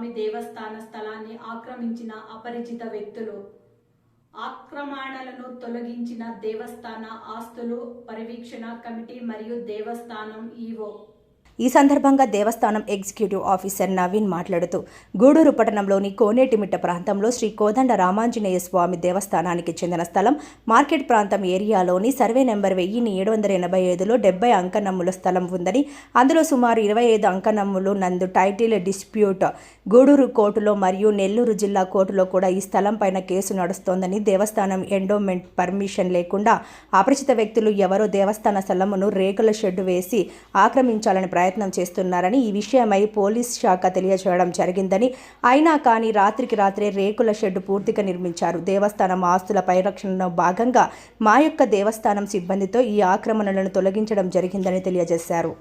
స్వామి దేవస్థాన స్థలాన్ని ఆక్రమించిన అపరిచిత వ్యక్తులు. ఆక్రమణలను తొలగించిన దేవస్థాన ఆస్తులు పరివీక్షణ కమిటీ మరియు దేవస్థానం ఈవో. ఈ సందర్భంగా దేవస్థానం ఎగ్జిక్యూటివ్ ఆఫీసర్ నవీన్ మాట్లాడుతూ గూడూరు పట్టణంలోని కోనేటిమిట్ట ప్రాంతంలో శ్రీ కోదండ రామాంజనేయ స్వామి దేవస్థానానికి చెందిన స్థలం మార్కెట్ ప్రాంతం ఏరియాలోని సర్వే నెంబర్ వెయ్యిని ఏడు వందల ఎనభై ఐదులో డెబ్బై అంకనమ్ముల స్థలం ఉందని అందులో సుమారు ఇరవై ఐదు అంకనమ్ములు నందు టైటిల్ డిస్ప్యూట్ గూడూరు కోర్టులో మరియు నెల్లూరు జిల్లా కోర్టులో కూడా ఈ స్థలం పైన కేసు నడుస్తోందని దేవస్థానం ఎండోమెంట్ పర్మిషన్ లేకుండా అపరిచిత వ్యక్తులు ఎవరో దేవస్థాన స్థలమును రేకుల షెడ్డు వేసి ఆక్రమించాలని ప్రయత్నం ప్రయత్నం చేస్తున్నారని ఈ విషయమై పోలీస్ శాఖ తెలియజేయడం జరిగిందని. అయినా కానీ రాత్రికి రాత్రే రేకుల షెడ్డు పూర్తిగా నిర్మించారు. దేవస్థానం ఆస్తుల పరిరక్షణలో భాగంగా మా యొక్క దేవస్థానం సిబ్బందితో ఈ ఆక్రమణలను తొలగించడం జరిగిందని తెలియజేశారు.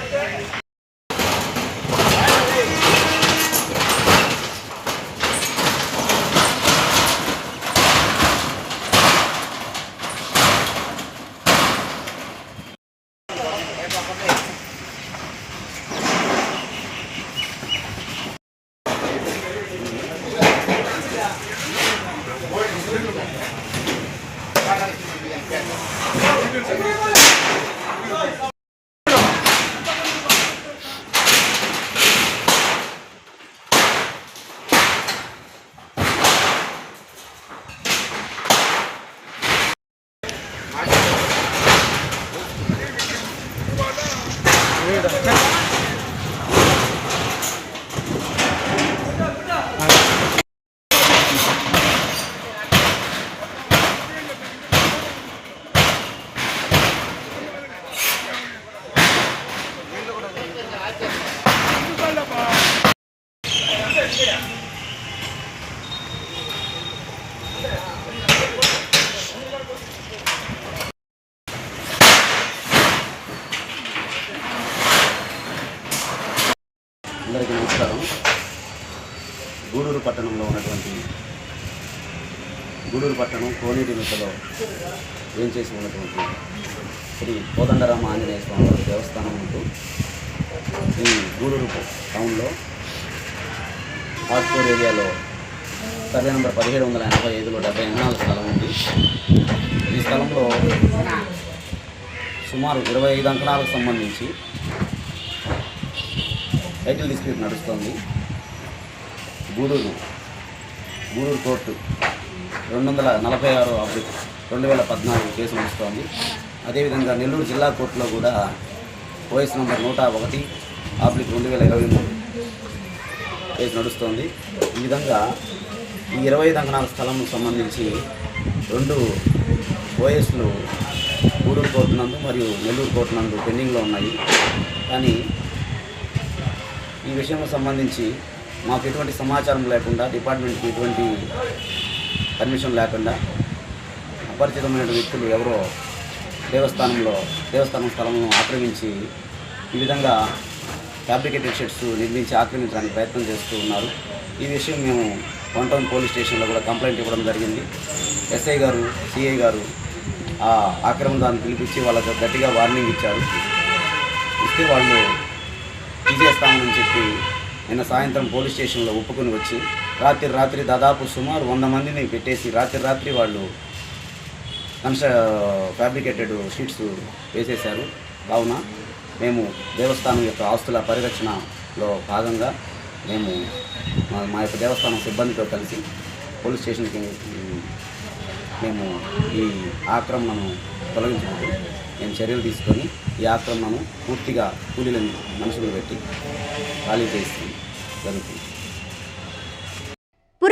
like that. だ。గూడూరు పట్టణంలో ఉన్నటువంటి గూడూరు పట్టణం కోనేటి మిట్టలో ఏం చేసి ఉన్నటువంటి శ్రీ కోదండరామ ఆంజనేయ స్వామి దేవస్థానం ఉంటూ ఈ గూడూరు టౌన్లో హాస్పూర్ ఏరియాలో సర్వే నెంబర్ పదిహేడు వందల ఎనభై ఐదులో డెబ్బై ఎనిమిది స్థలం ఉంది. ఈ స్థలంలో సుమారు ఇరవై ఐదు అంకణాలకు సంబంధించి టైటిల్ డిస్ప్యూట్ నడుస్తోంది. గూడూరు. గూడూరు కోర్టు రెండు వందల నలభై ఆరు అబ్లిక్ రెండు వేల పద్నాలుగు కేసు నడుస్తోంది. అదేవిధంగా నెల్లూరు జిల్లా కోర్టులో కూడా ఓఎస్ నంబర్ నూట ఒకటి ఆబ్లిక్ రెండు వేల ఇరవై మూడు కేసు నడుస్తోంది. ఈ విధంగా ఈ ఇరవై ఐదు స్థలంకు స్థలం సంబంధించి రెండు ఓఎస్లు గూడూరు కోర్టు నందు మరియు నెల్లూరు కోర్టు నందు పెండింగ్లో ఉన్నాయి. కానీ ఈ విషయం సంబంధించి మాకు ఎటువంటి సమాచారం లేకుండా డిపార్ట్మెంట్కి ఎటువంటి పర్మిషన్ లేకుండా అపరిచితమైన వ్యక్తులు ఎవరో దేవస్థానంలో దేవస్థానం స్థలంలో ఆక్రమించి ఈ విధంగా ఫ్యాబ్రికేటెడ్ షెడ్స్ నిర్మించి ఆక్రమించడానికి ప్రయత్నం చేస్తూ ఉన్నారు. ఈ విషయం మేము వన్ టౌన్ పోలీస్ స్టేషన్లో కూడా కంప్లైంట్ ఇవ్వడం జరిగింది. ఎస్ఐ గారు సిఐ గారు ఆ ఆక్రమణాన్ని పిలిపించి వాళ్ళకు గట్టిగా వార్నింగ్ ఇచ్చారు. ఇస్తే వాళ్ళు తీసేస్తామని చెప్పి నిన్న సాయంత్రం పోలీస్ స్టేషన్లో ఒప్పుకొని వచ్చి రాత్రి రాత్రి దాదాపు సుమారు వంద మందిని పెట్టేసి రాత్రి రాత్రి వాళ్ళు కన్స్ట్ర ఫ్యాబ్రికేటెడ్ షీట్స్ వేసేశారు. కావున మేము దేవస్థానం యొక్క ఆస్తుల పరిరక్షణలో భాగంగా మేము మా- యొక్క దేవస్థానం సిబ్బందితో కలిసి పోలీస్ స్టేషన్కి మేము ఈ ఆక్రమణను తొలగించుకుంటూ మేము చర్యలు తీసుకొని ఈ ఆక్రమణను పూర్తిగా కూలీలను మనుషులు పెట్టి ఖాళీ చేసి జరుగుతుంది.